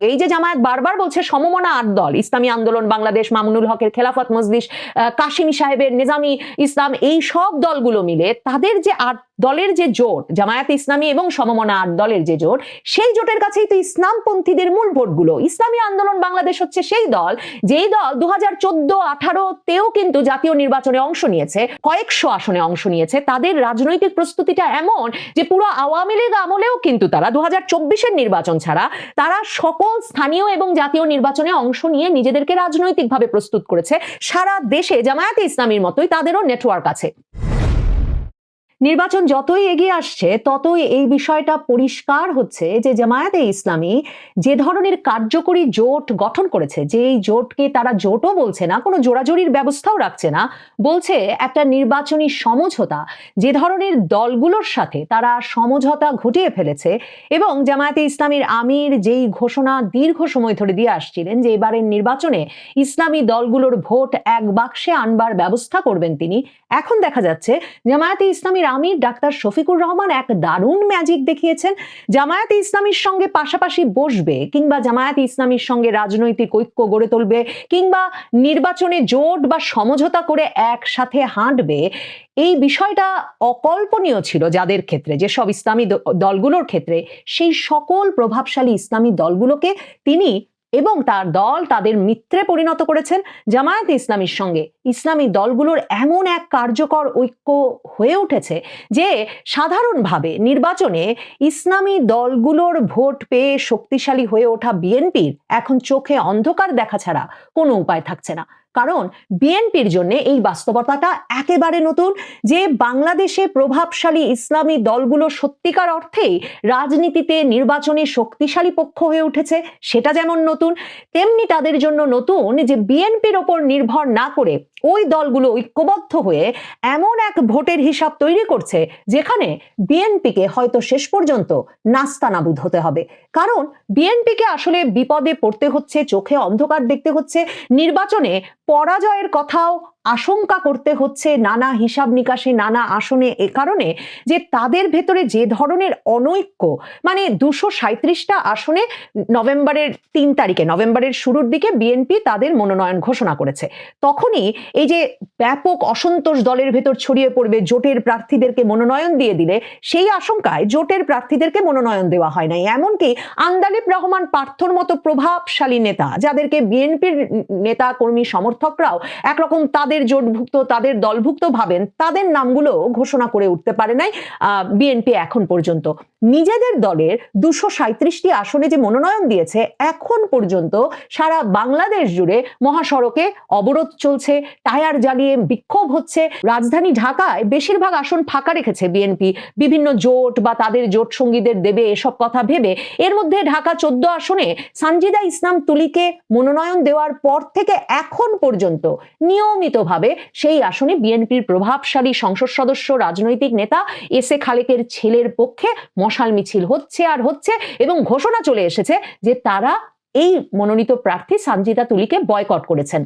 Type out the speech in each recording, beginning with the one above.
এই যে জামায়াত বারবার বলছে সমমনা আট দল, ইসলামী আন্দোলন, বাংলাদেশ, মামুনুল হকের খেলাফত মজলিস কাশিমি সাহেবের নিজামি ইসলাম, এই সব দলগুলো মিলে তাদের যে আট দলের যে জোট, জামায়াত ইসলামী এবং সমমনা আট দলের যে জোট, সেই জোটের কাছেই তো ইসলামপন্থীদের মূল ভোটগুলো। ইসলামী আন্দোলন বাংলাদেশ হচ্ছে সেই দল, যেই দল দু হাজার চোদ্দ আঠারোতেও কিন্তু জাতীয় নির্বাচনে অংশ নিয়েছে, কয়েকশো আসনে অংশ নিয়েছে। তাদের রাজনৈতিক প্রস্তুতিটা এমন যে পুরো আওয়ামী লীগ আমলেও কিন্তু তারা দু হাজার চব্বিশের নির্বাচন ছাড়া তারা সকল স্থানীয় এবং জাতীয় নির্বাচনে অংশ নিয়ে নিজেদেরকে রাজনৈতিকভাবে প্রস্তুত করেছে। সারা দেশে জামায়াতে ইসলামীর মতোই তাদেরও নেটওয়ার্ক আছে। নির্বাচন যতই এগিয়ে আসছে, ততই এই বিষয়টা পরিষ্কার হচ্ছে যে জামায়াতে ইসলামী যে ধরনের কার্যকরী জোট গঠন করেছে যে এই জোটকে তারা জোটও বলছে না, কোনো জোড়াজোড়ির ব্যবস্থাও রাখছে না, বলছে একটা নির্বাচনী সমঝোতা, যে ধরনের দলগুলোর সাথে তারা সমঝোতা ঘটিয়ে ফেলেছে এবং জামায়াতে ইসলামীর আমির যেই ঘোষণা দীর্ঘ সময় ধরে দিয়ে আসছিলেন যে এবারের নির্বাচনে ইসলামী দলগুলোর ভোট এক বাক্সে আনবার ব্যবস্থা করবেন তিনি এখন দেখা যাচ্ছে জামায়াতে ইসলামীর আমির ডাক্তার শফিকুর রহমান এক দারুণ ম্যাজিক দেখিয়েছেন। জামায়াতে ইসলামীর সঙ্গে পাশাপাশি বসবে কিংবা জামায়াতে ইসলামীর সঙ্গে রাজনৈতিক ঐক্য গড়ে তুলবে কিংবা নির্বাচনে জোট বা সমঝোতা করে একসাথে হাঁটবে, এই বিষয়টা অকল্পনীয় ছিল যাদের ক্ষেত্রে, যেসব ইসলামী দলগুলোর ক্ষেত্রে সেই সকল প্রভাবশালী ইসলামী দলগুলোকে তিনি এবং তার দল তাদের মিত্রে পরিণত করেছেন জামায়াত ইসলামীর সঙ্গে। ইসলামী দলগুলোর এমন এক কার্যকর ঐক্য হয়ে উঠেছে যে, সাধারণভাবে নির্বাচনে ইসলামী দলগুলোর ভোট পেয়ে শক্তিশালী হয়ে ওঠা বিএনপির এখন চোখে অন্ধকার দেখা ছাড়া কোনো উপায় থাকছে না। কারণ বিএনপির জন্য এই বাস্তবতাটা একেবারে নতুন যে বাংলাদেশে প্রভাবশালী ইসলামী দলগুলো সত্যিকার অর্থেই রাজনীতিতে নির্বাচনে শক্তিশালী পক্ষ হয়ে উঠেছে, সেটা যেমন নতুন, তেমনি তাদের জন্য নতুন যে বিএনপির ওপর নির্ভর না করে ওই দলগুলো ঐক্যবদ্ধ হয়ে এমন এক ভোটের হিসাব তৈরি করছে যেখানে বিএনপিকে হয়তো শেষ পর্যন্ত নাস্তানাবুদ হতে হবে। কারণ বিএনপিকে আসলে বিপদে পড়তে হচ্ছে, চোখে অন্ধকার দেখতে হচ্ছে, নির্বাচনে পরাজয়ের কথাও আশঙ্কা করতে হচ্ছে নানা হিসাব নিকাশে, নানা আসনে এ কারণে যে তাদের ভেতরে যে ধরনের অনৈক্য মানে দুশো সাঁত্রিশটা আসনে নভেম্বরের তিন তারিখে, নভেম্বরের শুরুর দিকে বিএনপি তাদের মনোনয়ন ঘোষণা করেছে। তখনই এই যে ব্যাপক অসন্তোষ দলের ভেতর ছড়িয়ে পড়বে, জোটের প্রার্থীদেরকে মনোনয়ন দিয়ে দিলে, সেই আশঙ্কায় জোটের প্রার্থীদেরকে মনোনয়ন দেওয়া হয় নাই। এমনকি আন্দালিব রহমান পার্থর মতো প্রভাবশালী নেতা, যাদেরকে বিএনপির নেতা কর্মী সমর্থকরাও একরকম তাদের জোটভুক্ত তাদের দলভুক্ত ভাবেন তাদের নামগুলো ঘোষণা করে উঠতে পারে নাই বিএনপি এখন পর্যন্ত। নিজেদের দলের দুশো সাঁত্রিশটি আসনে যে মনোনয়ন দিয়েছে, এখন পর্যন্ত সারা বাংলাদেশ জুড়ে মহাসড়কে অবরোধ চলছে। টায়ার জ্বালিয়ে বিক্ষোভ হচ্ছে। রাজধানী ঢাকায় বেশিরভাগ আসন ফাঁকা রেখেছে বিএনপি। বিভিন্ন জোট বা তাদের জোট সঙ্গীদের দেবে এসব কথা ভেবে এর মধ্যে ঢাকা চোদ্দ আসনে সানজিদা ইসলাম তুলিকে মনোনয়ন দেওয়ার পর থেকে এখন পর্যন্ত নিয়মিতভাবে সেই আসনে বিএনপির প্রভাবশালী সংসদ সদস্য, রাজনৈতিক নেতা এস এ খালেকের ছেলের পক্ষে মশাল মিছিল হচ্ছে আর হচ্ছে এবং ঘোষণা চলে এসেছে যে তারা এই মনোনীত প্রার্থী সানজিদা তুলিকে বয়কট করেছেন।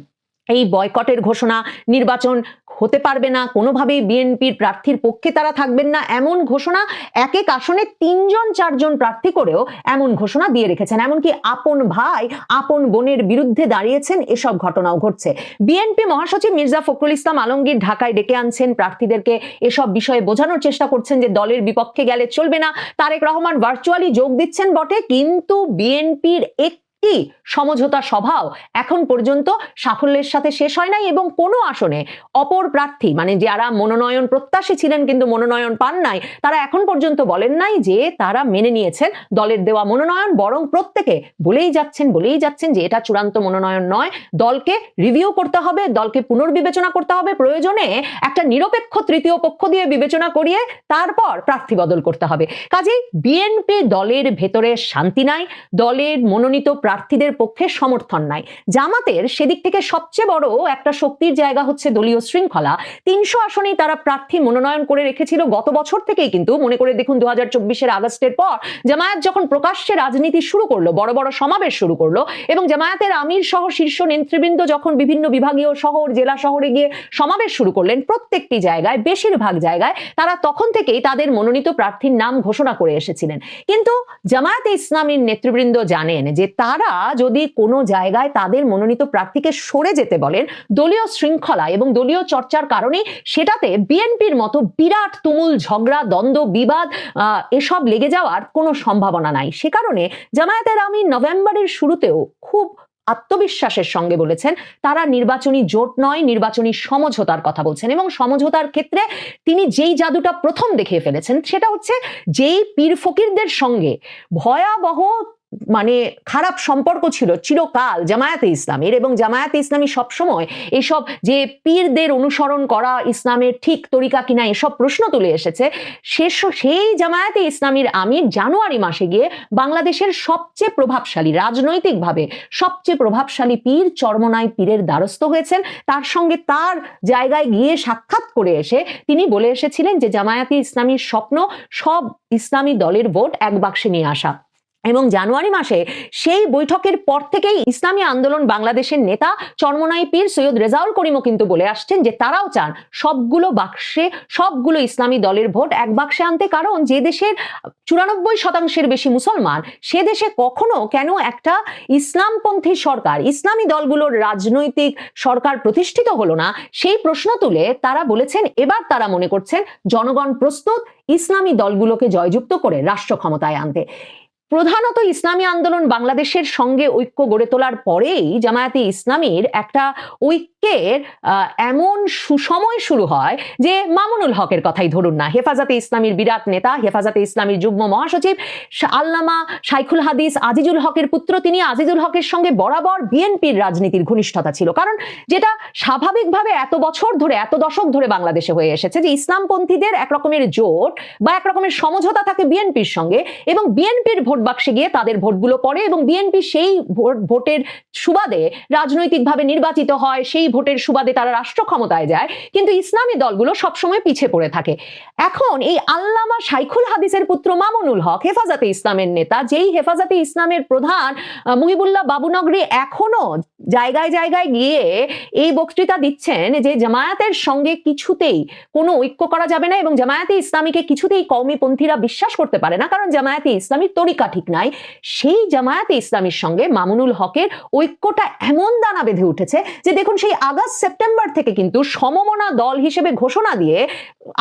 এই বয়কটের ঘোষণা নির্বাচন হতে পারবে না। কোনোভাবেই বিএনপির প্রার্থীর পক্ষে তারা থাকবেন না। এমন ঘোষণা এক এক আসনে তিনজন চারজন প্রার্থী করেও এমন ঘোষণা দিয়ে রেখেছেন। এমনকি আপন ভাই, আপন বোনের বিরুদ্ধে দাঁড়িয়েছেন। এসব ঘটনাও ঘটছে। বিএনপি মহাসচিব মির্জা ফখরুল ইসলাম আলমগীর ঢাকায় ডেকে আনছেন। প্রার্থীদেরকে এসব বিষয়ে বোঝানোর চেষ্টা করছেন যে দলের বিপক্ষে গেলে চলবে না। তারেক রহমান ভার্চুয়ালি যোগ দিচ্ছেন বটে। কিন্তু বিএনপির এক একটি সমঝোতা সভাও এখন পর্যন্ত সাফল্যের সাথে শেষ হয় নাই এবং কোনো আসনে অপর প্রার্থী মানে যারা মনোনয়ন প্রত্যাশী ছিলেন কিন্তু মনোনয়ন পান নাই, তারা এখন পর্যন্ত বলেন নাই যে তারা মেনে নিয়েছেন দলের দেওয়া মনোনয়ন, বরং প্রত্যেকে বলেই যাচ্ছেন বলেই যাচ্ছেন যে এটা চূড়ান্ত মনোনয়ন নয়। দলকে রিভিউ করতে হবে, দলকে পুনর্বিবেচনা করতে হবে, প্রয়োজনে একটা নিরপেক্ষ তৃতীয় পক্ষ দিয়ে বিবেচনা করিয়ে তারপর প্রার্থী বদল করতে হবে। কাজেই বিএনপি দলের ভেতরে শান্তি নাই, দলের মনোনীত প্রার্থীদের পক্ষে সমর্থন নাই। জামাতের সেদিক থেকে সবচেয়ে বড় একটা শক্তির জায়গা হচ্ছে দলীয় শৃঙ্খলা। তিনশো আসনেই তারা প্রার্থী মনোনয়ন করে রেখেছিল গত বছর থেকেই কিন্তু। মনে করে দেখুন দু হাজার আগস্টের পর জামায়াত যখন প্রকাশ্যে রাজনীতি শুরু করল, বড় বড় সমাবেশ শুরু করল এবং জামায়াতের আমির সহ শীর্ষ নেতৃবৃন্দ যখন বিভিন্ন বিভাগীয় শহর, জেলা শহরে গিয়ে সমাবেশ শুরু করলেন, প্রত্যেকটি জায়গায়, বেশিরভাগ জায়গায় তারা তখন থেকেই তাদের মনোনীত প্রার্থীর নাম ঘোষণা করে এসেছিলেন। কিন্তু জামায়াতে ইসলামীর নেতৃবৃন্দ জানেন যে তারা তারা যদি কোনো জায়গায় তাদের মনোনীত প্রার্থীকে সরে যেতে বলেন, দলীয় শৃঙ্খলা এবং দলীয় চর্চার কারণে সেটাতে বিএনপির মতো বিরাট তুমুল ঝগড়া, দ্বন্দ্ব, বিবাদ এসব লেগে যাওয়ার কোনো সম্ভাবনা নাই। সে কারণে জামায়াতের আমি নভেম্বরের শুরুতেও খুব আত্মবিশ্বাসের সঙ্গে বলেছেন, তারা নির্বাচনী জোট নয়, নির্বাচনী সমঝোতার কথা বলছেন এবং সমঝোতার ক্ষেত্রে তিনি যেই জাদুটা প্রথম দেখিয়ে ফেলেছেন, সেটা হচ্ছে যেই পীর ফকিরদের সঙ্গে ভয়াবহ মানে খারাপ সম্পর্ক ছিল চিরকাল জামায়াতে ইসলামের এবং জামায়াতে ইসলামী সবসময় এসব যে পীরদের অনুসরণ করা ইসলামের ঠিক তরিকা কিনা এসব প্রশ্ন তুলে এসেছে। শেষ, সেই জামায়াতে ইসলামীর আমির জানুয়ারি মাসে গিয়ে বাংলাদেশের সবচেয়ে প্রভাবশালী, রাজনৈতিকভাবে সবচেয়ে প্রভাবশালী পীর চরমনাই পীরের দ্বারস্থ হয়েছেন। তার সঙ্গে তার জায়গায় গিয়ে সাক্ষাৎ করে এসে তিনি বলে এসেছিলেন যে, জামায়াতে ইসলামীর স্বপ্ন সব ইসলামী দলের ভোট এক বাক্সে নিয়ে আসা। এবং জানুয়ারি মাসে সেই বৈঠকের পর থেকেই ইসলামী আন্দোলন বাংলাদেশের নেতা চরমনাই পীর সৈয়দ রেজাউল করিমও কিন্তু বলে আসছেন যে তারাও চান সবগুলো বাক্সে, সবগুলো ইসলামী দলের ভোট এক বাক্সে আনতে। কারণ যে দেশের চুরানব্বই শতাংশের বেশি মুসলমান, সে দেশে কখনো কেন একটা ইসলামপন্থী সরকার, ইসলামী দলগুলোর রাজনৈতিক সরকার প্রতিষ্ঠিত হলো না, সেই প্রশ্ন তুলে তারা বলেছেন, এবার তারা মনে করছেন, জনগণ প্রস্তুত, ইসলামী দলগুলোকে জয়যুক্ত করে রাষ্ট্র ক্ষমতায় আনতে। প্রধানত ইসলামী আন্দোলন বাংলাদেশের সঙ্গে ঐক্য গড়ে তোলার পরেই জামায়াতে ইসলামীর একটা ঐক্যের এমন সুসময় শুরু হয় যে মামুনুল হকের কথাই ধরুন না। হেফাজতে ইসলামীর বিরাট নেতা, হেফাজতে ইসলামীর যুগ্ম মহাসচিব আল্লামা শাইখুল হাদিস আজিজুল হকের পুত্র, তিনি আজিজুল হকের সঙ্গে বরাবর বিএনপির রাজনীতির ঘনিষ্ঠতা ছিল। কারণ যেটা স্বাভাবিকভাবে এত বছর ধরে, এত দশক ধরে বাংলাদেশে হয়ে এসেছে যে ইসলামপন্থীদের একরকমের জোট বা একরকমের সমঝোতা থাকে বিএনপির সঙ্গে এবং বিএনপির ভোট বাক্সে গিয়ে তাদের ভোটগুলো পড়ে এবং বিএনপি সেই ভোটের সুবাদে রাজনৈতিকভাবে নির্বাচিত হয়, সেই ভোটের সুবাদে তারা রাষ্ট্র ক্ষমতায় যায়, কিন্তু ইসলামী দলগুলো সবসময় পিছিয়ে পড়ে থাকে। এখন এই আল্লামা শাইখুল হাদিসের পুত্র মামুনুল হক, হেফাজতে ইসলামের নেতা, যেই হেফাজতে ইসলামের প্রধান মুহিবুল্লাহ বাবুনগরী এখনও জায়গায় জায়গায় গিয়ে এই বক্তৃতা দিচ্ছেন যে জামায়াতের সঙ্গে কিছুতেই কোনো ঐক্য করা যাবে না এবং জামায়াতে ইসলামীকে কিছুতেই কৌমিপন্থীরা বিশ্বাস করতে পারে না, কারণ জামায়াতে ইসলামীর তরিকা ঠিক নাই। সেই জামায়াতে ইসলামীর সঙ্গে মামুনুল হকের ঐক্যটা এমন দানা বেঁধে উঠেছে যে দেখুন সেই আগস্ট, সেপ্টেম্বর থেকে কিন্তু সমমনা দল হিসেবে ঘোষণা দিয়ে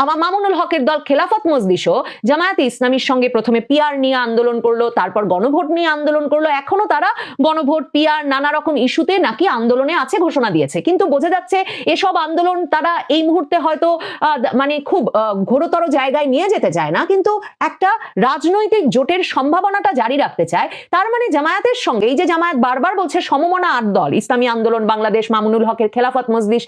আমার মামুনুল হকের দল খেলাফত মজলিসও জামায়াতে ইসলামীর সঙ্গে প্রথমে পিআর নিয়ে আন্দোলন করল, তারপর গণভোট নিয়ে আন্দোলন করল এখনও তারা গণভোট, পিআর নানা রকম ইস্যুতে নাকি আন্দোলনে আছে ঘোষণা দিয়েছে। কিন্তু বোঝা যাচ্ছে এসব আন্দোলন তারা এই মুহূর্তে হয়তো মানে খুব ঘোরতর জায়গায় নিয়ে যেতে চায় না। কিন্তু একটা রাজনৈতিক জোটের সম্ভাবনাটা জারি রাখতে চায়, তার মানে জামায়াতের সঙ্গে, এই যে জামায়াত বারবার বলছে সমমনা আট দল, ইসলামী আন্দোলন, বাংলাদেশ, মামুনুল হকের খেলাফত, মজলিস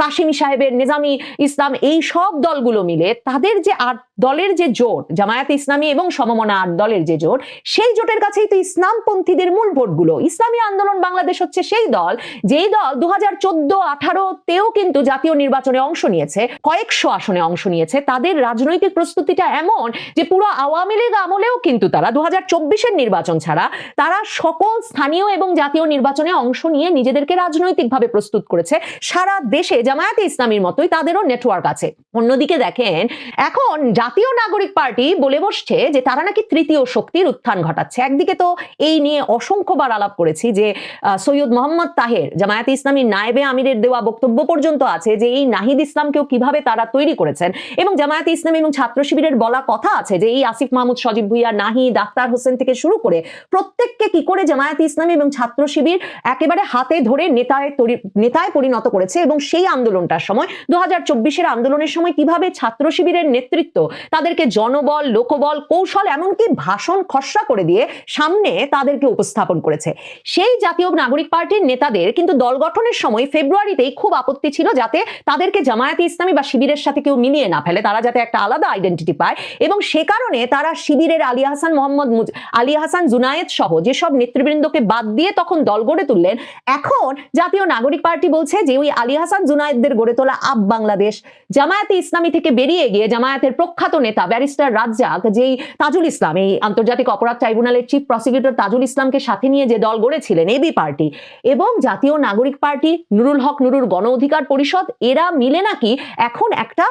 কাশিমি সাহেবের, নিজামি ইসলাম, এই সব দলগুলো মিলে তাদের যে আট দলের যে জোট, জামায়াত ইসলামী এবং সমমনা দলের যে জোট, সেই জোটের কাছেই তো ইসলামপন্থীদের মূল ভোটগুলো। ইসলামী আন্দোলন বাংলাদেশ হচ্ছে সেই দল, যেই দল দু হাজার চোদ্দ আঠারোতেও কিন্তু জাতীয় নির্বাচনে অংশ নিয়েছে, কয়েকশো আসনে অংশ নিয়েছে। তাদের রাজনৈতিক প্রস্তুতিটা এমন যে পুরো আওয়ামী লীগ আমলেও কিন্তু তারা দু হাজার চব্বিশের নির্বাচন ছাড়া তারা সকল স্থানীয় এবং জাতীয় নির্বাচনে অংশ নিয়ে নিজেদেরকে রাজনৈতিকভাবে প্রস্তুত করেছে। সারা দেশে জামায়াতে ইসলামীর মতোই তাদেরও নেটওয়ার্ক আছে। অন্যদিকে দেখেন, এখন জাতীয় নাগরিক পার্টি বলে বসছে যে তারা নাকি তৃতীয় শক্তির উত্থান ঘটাচ্ছে। একদিকে তো এই নিয়ে অসংখ্যবার আলাপ করেছি যে সৈয়দ মোহাম্মদ তাহের, জামায়াতে ইসলামীর নায়েবে আমিরের দেওয়া বক্তব্য পর্যন্ত আছে যে এই নাহিদ ইসলামকেও কীভাবে তারা তৈরি করেছেন এবং জামায়াতে ইসলামী এবং ছাত্র শিবিরের বলা কথা আছে যে এই আসিফ মাহমুদ, সজীব ভুইয়া, নাহিদ, আক্তার হোসেন থেকে শুরু করে প্রত্যেককে কি করে জামায়াতে ইসলামী এবং ছাত্র শিবির একেবারে হাতে ধরে নেতায় নেতায় পরিণত করেছে এবং সেই আন্দোলনটার সময় দু হাজার আন্দোলনের সময় কীভাবে ছাত্র শিবিরের নেতৃত্ব তাদেরকে জনবল, লোকবল, কৌশল, এমনকি ভাষণ খসড়া করে দিয়ে সামনে তাদেরকে উপস্থাপন করেছে। সেই জাতীয় নাগরিক পার্টির নেতাদের কিন্তু দল গঠনের সময় ফেব্রুয়ারিতেই খুব আপত্তি ছিল যাতে তাদেরকে জামায়াতে ইসলামী বা শিবিরের সাথে কেউ মিলিয়ে না ফেলে। তারা যাতে একটা আলাদা আইডেন্টিটি পায় এবং সে কারণে তারা শিবিরের আলী হাসান মোহাম্মদ আলী হাসান জুনায়েদ সহ যেসব নেতৃবৃন্দকে বাদ দিয়ে তখন দল গড়ে তুললেন, এখন জাতীয় নাগরিক পার্টি বলছে যে ওই আলী হাসান জুনায়েদদের গড়ে তোলা আপ বাংলাদেশ। জামায়াতে ইসলামী থেকে বেরিয়ে গিয়ে জামায়াতের প্রখ্যাত প্রখ্যাত নেতা ব্যারিস্টার রাজ্জাক, যেই তাজুল ইসলাম, এই আন্তর্জাতিক অপরাধ ট্রাইব্যুনালের চিফ প্রসিকিউটর তাজুল ইসলামকে সাথে নিয়ে যে দল গড়েছিলেন এবি পার্টি এবং জাতীয় নাগরিক পার্টি, নুরুল হক নুরুর গণ অধিকার পরিষদ, এরা মিলে নাকি এখন একটা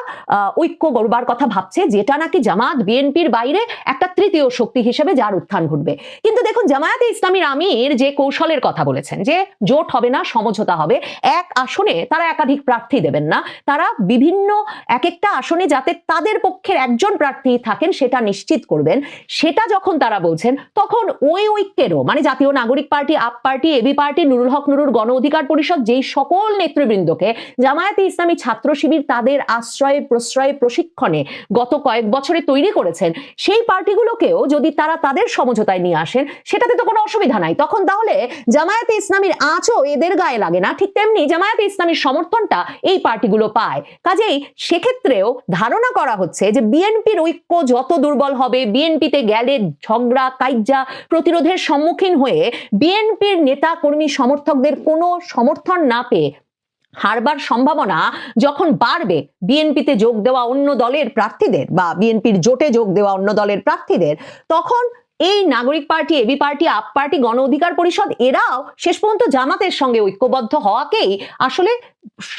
ঐক্য গড়বার কথা ভাবছে, যেটা নাকি জামাত বিএনপির বাইরে একটা তৃতীয় শক্তি হিসেবে যার উত্থান ঘটবে। কিন্তু দেখুন, জামায়াতে ইসলামীর আমির যে কৌশলের কথা বলেছেন, যে জোট হবে না, সমঝোতা হবে, এক আসনে তারা একাধিক প্রার্থী দেবেন না, তারা বিভিন্ন এক একটা আসনে যাতে তাদের পক্ষের একজন প্রার্থী থাকেন, সেটা নিশ্চিত করবেন। সেটা যখন তারা বলছেন, তখন ওই ঐক্যেরও মানে Jatiya Nagorik party, AAP party, AB party, Nurul Haq নুরুর Gono Odhikar পরিষদ, যেই সকল নেতৃবৃন্দকে, জামায়াতে ইসলামী ছাত্র শিবির তাদের আশ্রয়ে, প্রশ্রয়ে, প্রশিক্ষণে গত কয়েক বছরে তৈরি করেছেন, সেই পার্টিগুলোকেও যদি তারা তাদের সমঝোতায় নিয়ে আসেন, সেটাতে তো কোনো অসুবিধা নাই। তখন তাহলে জামায়াতে ইসলামীর আঁচও এদের গায়ে লাগে না। ঠিক তেমনি জামায়াতে ইসলামীর সমর্থনটা এই পার্টিগুলো পায়। কাজেই সেক্ষেত্রেও ধারণা করা হচ্ছে যে বিএনপির ঐক্য যত দুর্বল হবে, বিএনপিতে গেলে ঝগড়া কাইজা প্রতিরোধের সম্মুখীন হয়ে বিএনপির নেতা, কর্মী, সমর্থকদের কোনো সমর্থন না পেয়ে হারবার সম্ভাবনা যখন বাড়বে, বিএনপিতে যোগ দেওয়া অন্য দলের প্রার্থীদের বা বিএনপির জোটে যোগ দেওয়া অন্য দলের প্রার্থীদের, তখন এই Nagorik party, AB party, AAP party, Gono Odhikar Parishad, এরাও শেষ পর্যন্ত জামাতের সঙ্গে ঐক্যবদ্ধ হওয়াকেই আসলে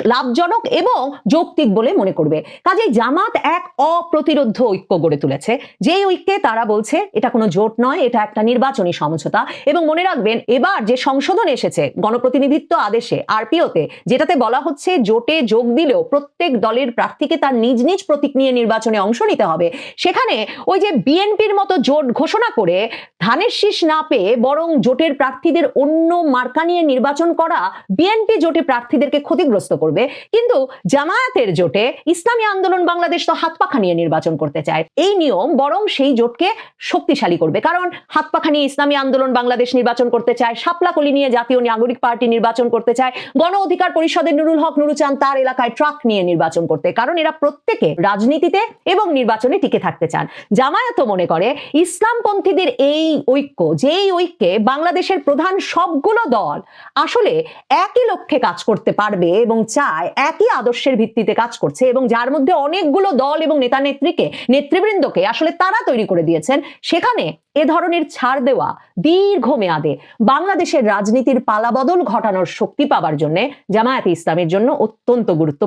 লাভজনক এবং যৌক্তিক বলে মনে করবে। কাজেই জামাত এক অপ্রতিরোধ ঐক্য গড়ে তুলেছে। যে ঐক্যে তারা বলছে, এটা কোনো জোট নয়, এটা একটা নির্বাচনী সমঝোতা। এবং মনে রাখবেন, এবার যে সংশোধন এসেছে, গণপ্রতিনিধিত্ব আদেশে, আরপিওতে, যেটাতে বলা হচ্ছে জোটে যোগ দিলেও প্রত্যেক দলের প্রার্থীকে তার নিজ নিজ প্রতীক নিয়ে নির্বাচনে অংশ নিতে হবে। সেখানে ওই যে বিএনপির মতো জোট ঘোষণা করে ধানের শীষ না পেয়ে বরং জোটের প্রার্থীদের অন্য মার্কা নিয়ে নির্বাচন করা, বিএনপি জোটে প্রার্থীদেরকে ক্ষতিগ্রস্ত করবে। কিন্তু জামায়াতের জোটে ইসলামী আন্দোলন বাংলাদেশ তো হাত পাখা নিয়ে নির্বাচন করতে চায়। এই নিয়ম বরং সেই জোটকে শক্তিশালী করবে। কারণ হাত পাখা নিয়ে ইসলামী আন্দোলন বাংলাদেশ নির্বাচন করতে চায়, শাপলাকলি নিয়ে জাতীয় নাগরিক পার্টি নির্বাচন করতে চায়, গণ অধিকার পরিষদের নুরুল হক নুরুচান তার এলাকায় ট্রাক নিয়ে নির্বাচন করতে। কারণ এরা প্রত্যেকে রাজনীতিতে এবং নির্বাচনে টিকে থাকতে চান। জামায়াতও মনে করে, ইসলামপন্থীদের এই ঐক্য, যেই ঐক্যে বাংলাদেশের প্রধান সবগুলো দল আসলে একই লক্ষ্যে কাজ করতে পারবে এবং চায় একই আদর্শের ভিত্তিতে কাজ করছে এবং যার মধ্যে অনেকগুলো দল এবং নেতা নেত্রীকে, নেতৃবৃন্দকে আসলে তারা তৈরি করে দিয়েছেন, সেখানে এ ধরনের ছাড় দেওয়া দীর্ঘ মেয়াদে বাংলাদেশের রাজনীতির পালাবদল ঘটানোর শক্তি পাবার জন্য জামায়াতে ইসলামের জন্য অত্যন্ত গুরুত্ব